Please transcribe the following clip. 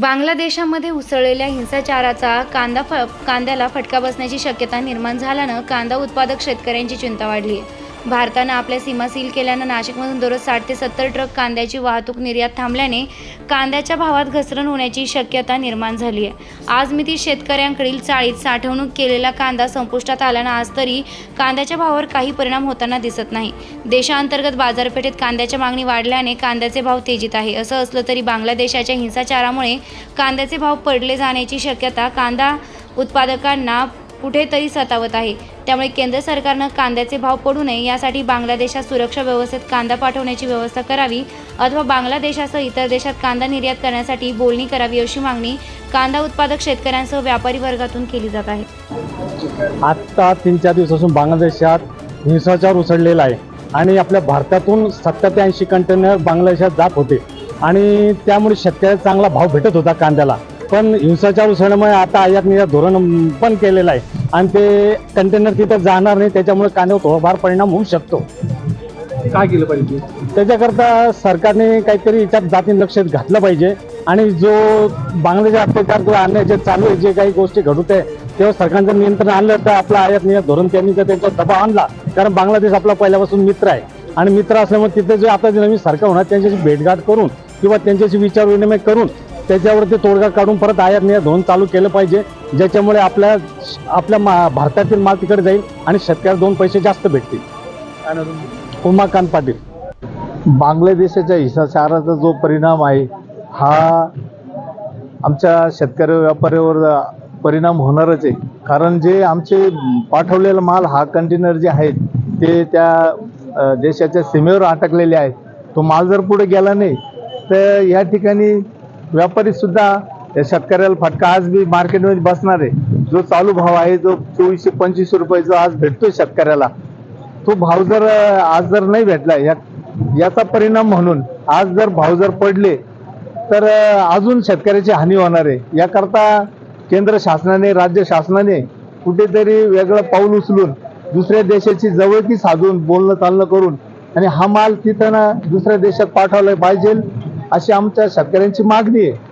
बांगलादेशामध्ये उसळलेल्या हिंसाचाराचा कांदा फ कांद्याला फटका बसण्याची शक्यता निर्माण झाल्यानं कांदा उत्पादक शेतकऱ्यांची चिंता वाढली. आहे भारतानं आपल्या सीमा सील केल्यानं नाशिकमधून दररोज साठ ते सत्तर ट्रक कांद्याची वाहतूक निर्यात थांबल्याने कांद्याच्या भावात घसरण होण्याची शक्यता निर्माण झाली आहे. आज मिती शेतकऱ्यांकडील चाळीत साठवणूक केलेला कांदा संपुष्टात आल्यानं आज तरी कांद्याच्या भावावर काही परिणाम होताना दिसत नाही. देशांतर्गत बाजारपेठेत कांद्याच्या मागणी वाढल्याने कांद्याचे भाव तेजीत आहे. असं असलं तरी बांगलादेशाच्या हिंसाचारामुळे कांद्याचे भाव पडले जाण्याची शक्यता कांदा उत्पादकांना कुठेतरी सतावत आहे. त्यामुळे केंद्र सरकारनं कांद्याचे भाव पडू नये यासाठी बांगलादेशात सुरक्षा व्यवस्थेत कांदा पाठवण्याची व्यवस्था करावी अथवा बांगलादेशासह इतर देशात कांदा निर्यात करण्यासाठी बोलणी करावी अशी मागणी कांदा उत्पादक शेतकऱ्यांसह व्यापारी वर्गातून केली जात आहे. आत्ता तीन चार दिवसापासून बांगलादेशात हिंसाचार उसळलेला आहे. आणि आपल्या भारतातून सत्तर ते ऐंशी कंटेनर बांगलादेशात जात होते. आणि त्यामुळे शेतकऱ्याला चांगला भाव भेटत होता कांद्याला. पण हिंसाचार उसळल्यामुळे आता आयात निर्यात धोरण पण केलेलं आहे. आणि ते कंटेनर तिथं जाणार नाही त्याच्यामुळे कांद्यावर थोडाफार परिणाम होऊ शकतो. काय केलं पाहिजे? त्याच्याकरता सरकारने काहीतरी याच्यात जातीन लक्ष घातलं पाहिजे. आणि जो बांगलादेश अत्याचार किंवा अन्य जे चालू आहे जे काही गोष्टी घडत आहे तेव्हा सरकारचं नियंत्रण आणलं तर आपलं आयात निर्यात धोरण त्यांनी जर त्यांचा दबाव आणला कारण बांगलादेश आपला पहिल्यापासून मित्र आहे. आणि मित्र असल्यामुळे तिथे जे आता जे नवीन सरकार होणार त्यांच्याशी भेटगाठ करून किंवा त्यांच्याशी विचार विनिमय करून त्याच्यावरती तोडगा काढून परत आयात निर्यात धोरण चालू केलं पाहिजे ज्याच्यामुळे आपल्या आपल्या मा भारतातील माल तिकडे जाईल आणि शेतकऱ्याला दोन पैसे जास्त भेटतील. उमाकांत पाटील. बांगलादेशाच्या हिंसाचाराचा जो परिणाम आहे हा आमच्या शेतकरी व्यापाऱ्यावर परिणाम होणारच आहे. कारण जे आमचे पाठवलेला माल हा कंटेनर जे आहेत ते त्या देशाच्या सीमेवर अटकलेले आहेत. तो माल जर पुढे गेला नाही तर या ठिकाणी व्यापारी सुद्धा शेतकऱ्याला फटका. आज बी मार्केटमध्ये बसणार आहे. जो चालू भाव आहे जो चोवीसशे पंचवीसशे रुपये जो आज भेटतोय शेतकऱ्याला तो भाव जर आज जर नाही भेटला या याचा परिणाम म्हणून आज जर भाव जर पडले तर अजून शेतकऱ्याची हानी होणार आहे. याकरता केंद्र शासनाने राज्य शासनाने कुठेतरी वेगळं पाऊल उचलून दुसऱ्या देशाची जवळकी साधून बोलणं चालणं करून आणि हा माल तिथं ना दुसऱ्या देशात पाठवला पाहिजे. अशी आमच्या शेतकऱ्यांची मागणी आहे.